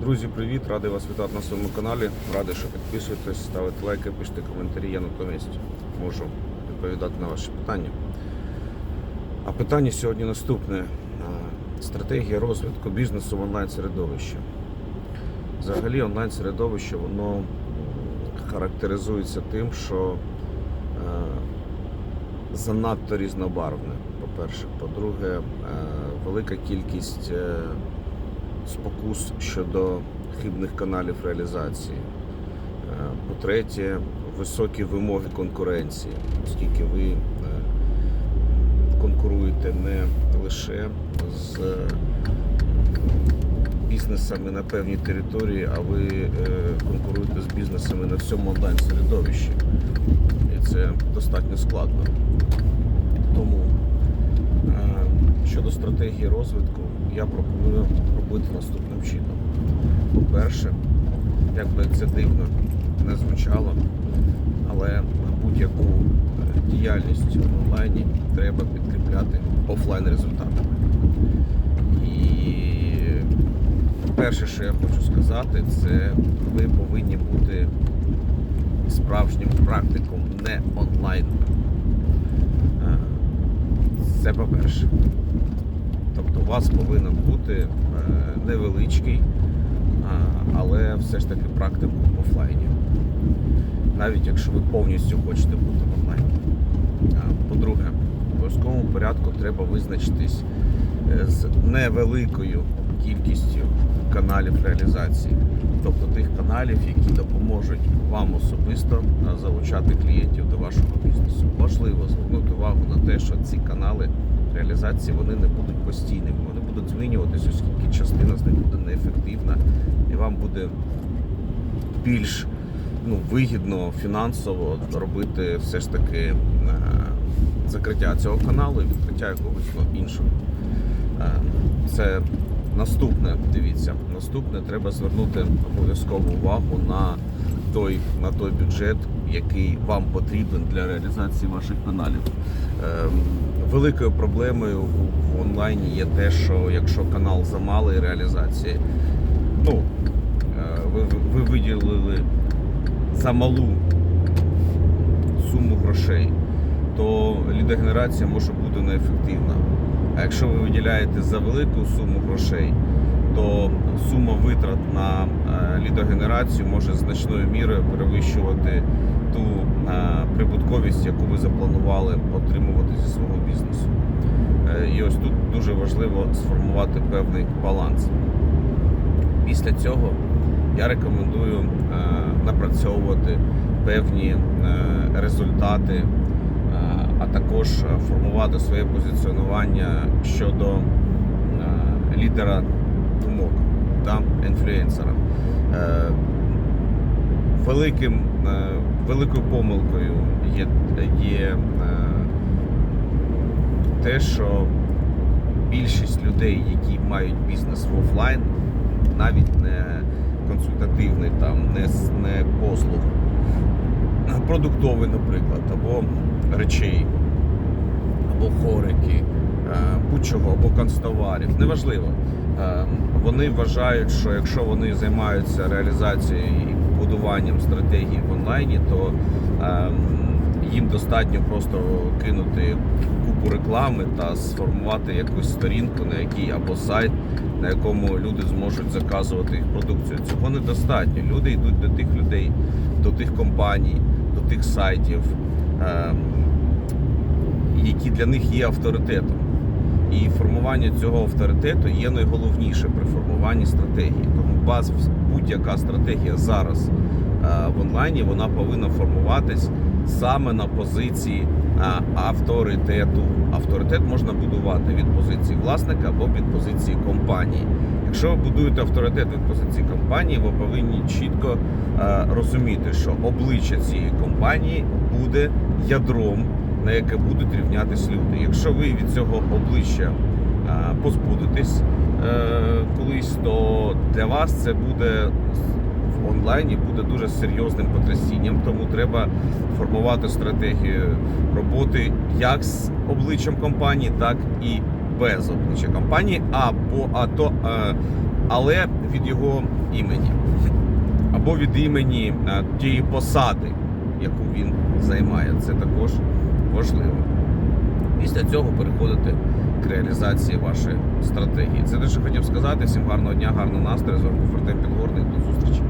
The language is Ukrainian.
Друзі, привіт! Радий вас вітати на своєму каналі. Радий, що підписуєтесь, ставите лайки, пишете коментарі. Я на тому місці можу відповідати на ваші питання. А питання сьогодні наступне: стратегія розвитку бізнесу в онлайн-середовищі. Взагалі, онлайн-середовище воно характеризується тим, що е, занадто різнобарвне. По-перше, по-друге, е, велика кількість е, спокус щодо хибних каналів реалізації. Е, По-третє, високі вимоги конкуренції, оскільки ви е, конкуруєте не лише з бізнесами на певній території, а ви е, конкуруєте з бізнесами на всьому онлайн-середовищі. І це достатньо складно. Тому щодо стратегії розвитку, я пропоную робити наступним чином. По-перше, як би це дивно не звучало, але будь-яку е, діяльність в онлайні треба підкріпляти офлайн результатами. І перше, що я хочу сказати, це ви повинні бути справжнім практиком, не онлайн. Е, Це по-перше. Вас повинен бути е, невеличкий, але все ж таки практику в офлайні. Навіть якщо ви повністю хочете бути в онлайні. По-друге, в обов'язковому порядку треба визначитись е, з невеликою кількістю каналів реалізації, тобто тих каналів, які допоможуть вам особисто залучати клієнтів до вашого бізнесу. Важливо звернути увагу на те, що ці канали реалізації вони не будуть постійними, вони будуть змінюватися, оскільки частина з них буде неефективна, і вам буде більш ну, вигідно фінансово робити все ж таки е, закриття цього каналу і відкриття якогось ну, іншого. Е, Це наступне, дивіться, наступне треба звернути обов'язкову увагу на той, на той бюджет, який вам потрібен для реалізації ваших каналів. Ем, Великою проблемою в онлайні є те, що якщо канал замалий реалізації, ну е, ви, ви виділили замалу суму грошей, то лідогенерація може бути неефективна. А якщо ви виділяєте за велику суму грошей, то сума витрат на е, лідогенерацію може значною мірою перевищувати ту е, прибутковість, яку ви запланували отримувати зі свого бізнесу. Е, І ось тут дуже важливо сформувати певний баланс. Після цього я рекомендую напрацьовувати певні результати, а також формувати своє позиціонування щодо лідера думок та інфлюенсера. Е, Великим, е, великою помилкою є, є е, те, що більшість людей, які мають бізнес в офлайн, навіть не консультативний, там, не, не послуг, продуктовий, наприклад, або речей, або хорики, будь-чого, або канцтоварів, неважливо. Е, Вони вважають, що якщо вони займаються реалізацією і будуванням стратегії в онлайні, то ем, їм достатньо просто кинути купу реклами та сформувати якусь сторінку, на якій або сайт, на якому люди зможуть заказувати їх продукцію. Цього недостатньо. Люди йдуть до тих людей, до тих компаній, до тих сайтів, ем, які для них є авторитетом. І формування цього авторитету є найголовніше при формуванні стратегії. Тому баз будь-яка стратегія зараз е, в онлайні вона повинна формуватись саме на позиції е, авторитету. Авторитет можна будувати від позиції власника або від позиції компанії. Якщо ви будуєте авторитет від позиції компанії, ви повинні чітко е, розуміти, що обличчя цієї компанії буде ядром, на яке будуть рівнятись люди. Якщо ви від цього обличчя позбудетесь е, колись, то для вас це буде в онлайні буде дуже серйозним потрясінням. Тому треба формувати стратегію роботи як з обличчям компанії, так і без обличчя компанії, або а то е, але від його імені або від імені е, тієї посади, яку він займає. Це також важливо. Після цього переходити к реалізації вашої стратегії. Це те, що хотів сказати. Всім гарного дня, гарного настрою. З вами Фортем Підгорний. До зустрічі.